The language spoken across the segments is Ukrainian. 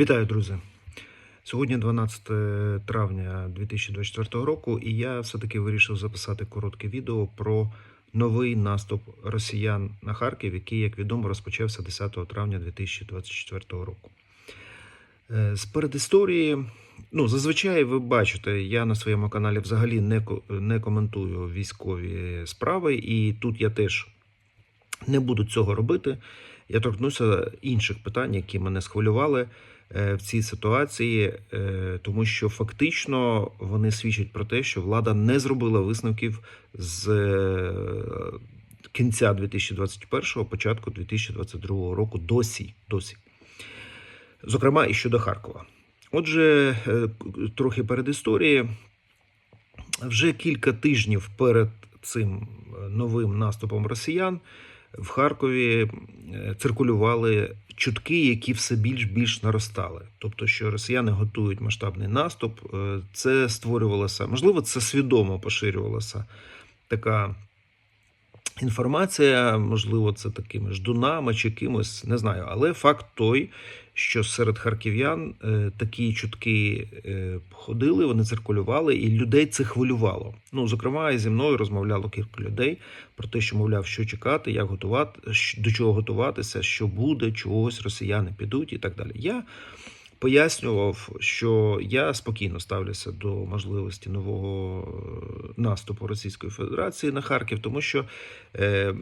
Вітаю, друзі! Сьогодні 12 травня 2024 року, і я все-таки вирішив записати коротке відео про новий наступ росіян на Харків, який, як відомо, розпочався 10 травня 2024 року. Е, З передісторії, ну, зазвичай ви бачите, я на своєму каналі взагалі не, не коментую військові справи, і тут я теж не буду цього робити. Я торкнуся інших питань, які мене схвилювали е, в цій ситуації, е, тому що фактично вони свідчать про те, що влада не зробила висновків з е, кінця 2021 початку 2022 року досі. досі. Зокрема, і щодо Харкова. Отже, трохи перед історії. Вже кілька тижнів перед цим новим наступом росіян в Харкові е, циркулювали чутки, які все більш більш наростали. Тобто, що росіяни готують масштабний наступ. Е, Це створювалося, можливо, це свідомо поширювалася така інформація, можливо, це такими ждунами чи кимось, не знаю. Але факт той, що серед харків'ян е, такі чутки е, ходили, вони циркулювали, і людей це хвилювало. Ну, зокрема, і зі мною розмовляло кілька людей про те, що мовляв, що чекати, як готувати, до чого готуватися, що буде, чогось росіяни підуть і так далі. Я пояснював, що я спокійно ставлюся до можливості нового е, наступу Російської Федерації на Харків, тому що е,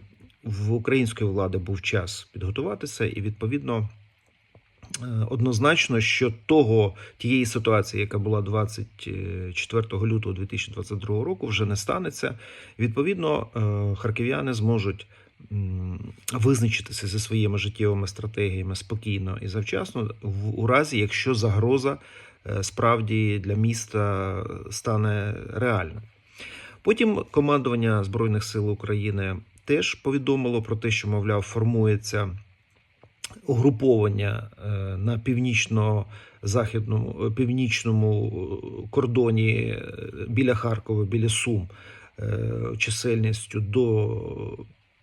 в української влади був час підготуватися, і відповідно. е, Однозначно, що того тієї ситуації, яка була 24 лютого 2022 року, вже не станеться. Відповідно, харків'яни зможуть визначитися зі своїми життєвими стратегіями спокійно і завчасно, в у разі, якщо загроза е, справді для міста стане реальною. Потім командування Збройних сил України теж повідомило про те, що, мовляв, формується угруповання е, на північно-західному е, північному кордоні біля Харкова, біля Сум, чисельністю до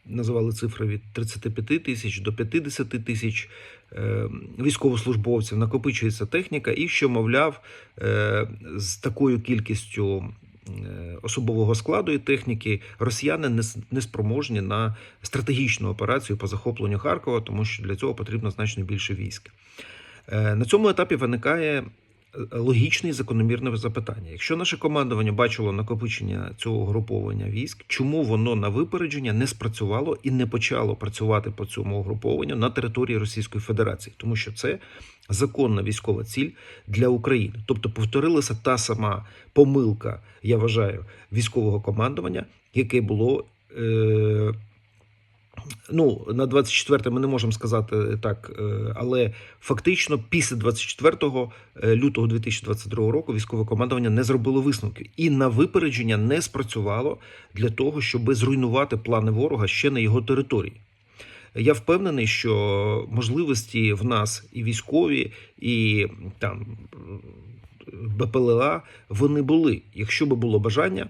називали цифри від 35 тисяч до 50 тисяч е, військовослужбовців, накопичується техніка, і що, мовляв, е, з такою кількістю е, особового складу і техніки росіяни не, спроможні на стратегічну операцію по захопленню Харкова, тому що для цього потрібно значно більше військ. На цьому етапі виникає логічне і закономірне запитання. Якщо наше командування бачило накопичення цього груповання військ, чому воно на випередження не спрацювало і не почало працювати по цьому угрупованню на території Російської Федерації, тому що це законна військова ціль для України. Тобто повторилася та сама помилка, я вважаю, військового командування, яке було. Е- Ну, на 24 ми не можемо сказати так, е, але фактично після 24 е, лютого 2022 року військове командування не зробило висновки і на випередження не спрацювало для того, щоб зруйнувати плани ворога ще на його території. Я впевнений, що можливості в нас і військові, і там БПЛА вони були. Якщо би було бажання,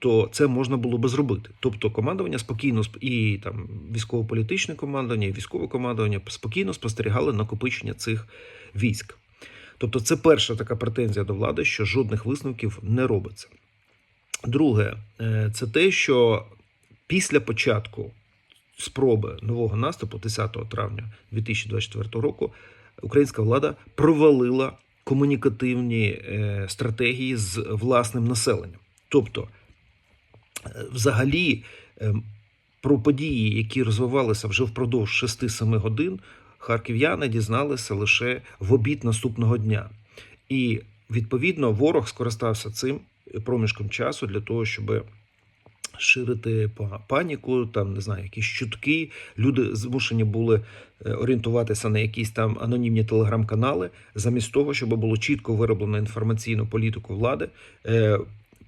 то це можна було би зробити. Тобто командування спокійно і там військово-політичне командування, і військове командування спокійно спостерігали накопичення цих військ. Тобто, це перша така претензія до влади, що жодних висновків не робиться. Друге, е, це те, що після початку спроби нового наступу, 10 травня 2024 року, українська влада провалила комунікативні е, стратегії з власним населенням. Тобто, взагалі, е, про події, які розвивалися вже впродовж 6-7 годин, харків'яни дізналися лише в обід наступного дня. І відповідно ворог скористався цим проміжком часу для того, щоб ширити паніку, там не знаю, якісь чутки. Люди змушені були е, орієнтуватися на якісь там анонімні телеграм-канали, замість того, щоб було чітко вироблено інформаційну політику влади.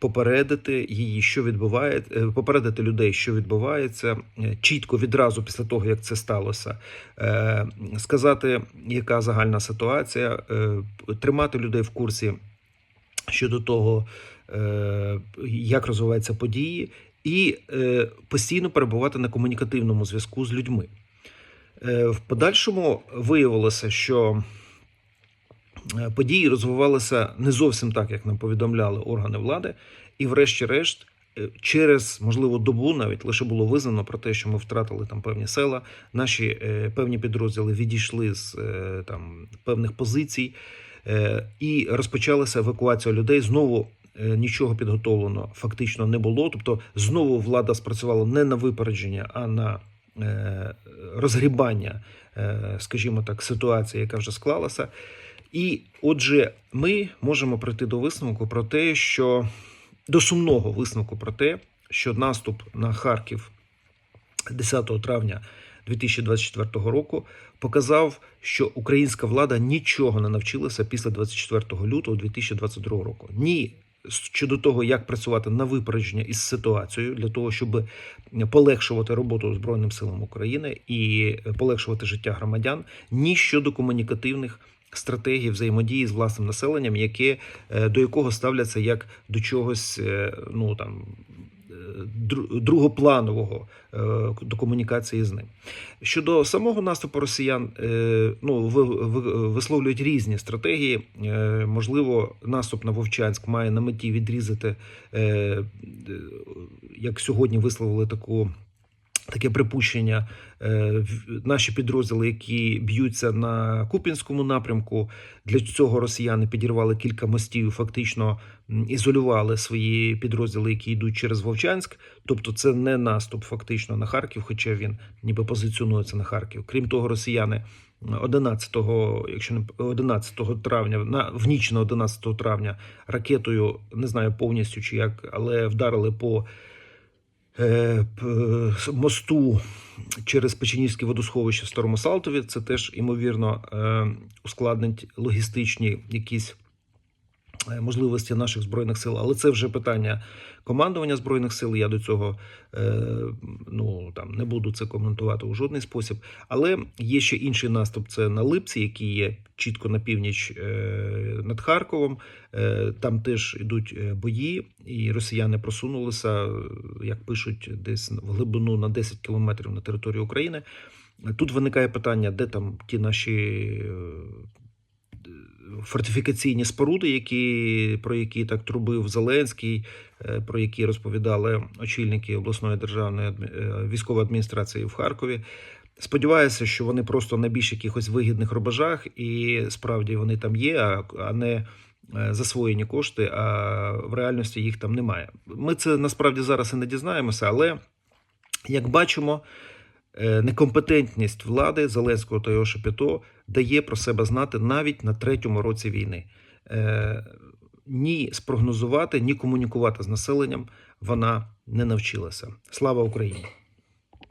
Попередити її, що відбувається, е, попередити людей, що відбувається, е, чітко відразу після того, як це сталося, е, сказати, яка загальна ситуація, тримати людей в курсі щодо того, як розвиваються події, і постійно перебувати на комунікативному зв'язку з людьми. В подальшому виявилося, що події розвивалися не зовсім так, як нам повідомляли органи влади, і, врешті-решт, е, через можливо добу навіть лише було визнано про те, що ми втратили там певні села. Наші е, певні підрозділи відійшли з е, там певних позицій, е, і розпочалася евакуація людей. Знову е, нічого підготовлено фактично не було. Тобто, знову влада спрацювала не на випередження, а на е, розгрібання, е, скажімо так, ситуації, яка вже склалася. І отже, ми можемо прийти до висновку про те, що до сумного висновку про те, що наступ на Харків 10 травня 2024 року показав, що українська влада нічого не навчилася після 24 лютого 2022 року. Ні щодо того, як працювати на випередження із ситуацією для того, щоб полегшувати роботу Збройним силам України і полегшувати життя громадян, ні щодо комунікативних стратегій взаємодії з власним населенням, яке е, до якого ставляться як до чогось, е, ну там. е, Другопланового до комунікації з ним щодо самого наступу росіян, ну ви, ви- висловлюють різні стратегії. Можливо, наступ на Вовчанськ має на меті відрізати, як сьогодні висловили таку. Таке припущення Е, наші підрозділи, які б'ються на Купінському напрямку. Для цього росіяни підірвали кілька мостів, фактично ізолювали свої підрозділи, які йдуть через Вовчанськ. Тобто, це не наступ фактично на Харків, хоча він ніби позиціонується на Харків. Крім того, росіяни 11, якщо не 11 травня, на в ніч на 11 травня ракетою не знаю повністю чи як, але вдарили по мосту через Печенівське водосховище в Старому Салтові. Це теж ймовірно е, ускладнить логістичні якісь е, можливості наших збройних сил. Але це вже питання командування збройних сил. Я до цього е, ну не буду це коментувати у жодний спосіб. Але є ще інший наступ. Це на Липці, який є чітко на північ е, над Харковом. Е, Там теж йдуть е, бої, і росіяни просунулися, як пишуть, десь в глибину на 10 кілометрів на територію України. Тут виникає питання, де там ті наші фортифікаційні споруди, які, про які так трубив Зеленський, е, про які розповідали очільники обласної державної е, військової адміністрації в Харкові. Сподіваюся, що вони просто на більш якихось вигідних рубежах, і справді вони там є, а- не е, засвоєні кошти, а в реальності їх там немає. Ми це насправді зараз і не дізнаємося, але як бачимо, некомпетентність влади Зеленського та його Шепіто дає про себе знати навіть на третьому році війни. Е, Ні спрогнозувати, ні комунікувати з населенням вона не навчилася. Слава Україні!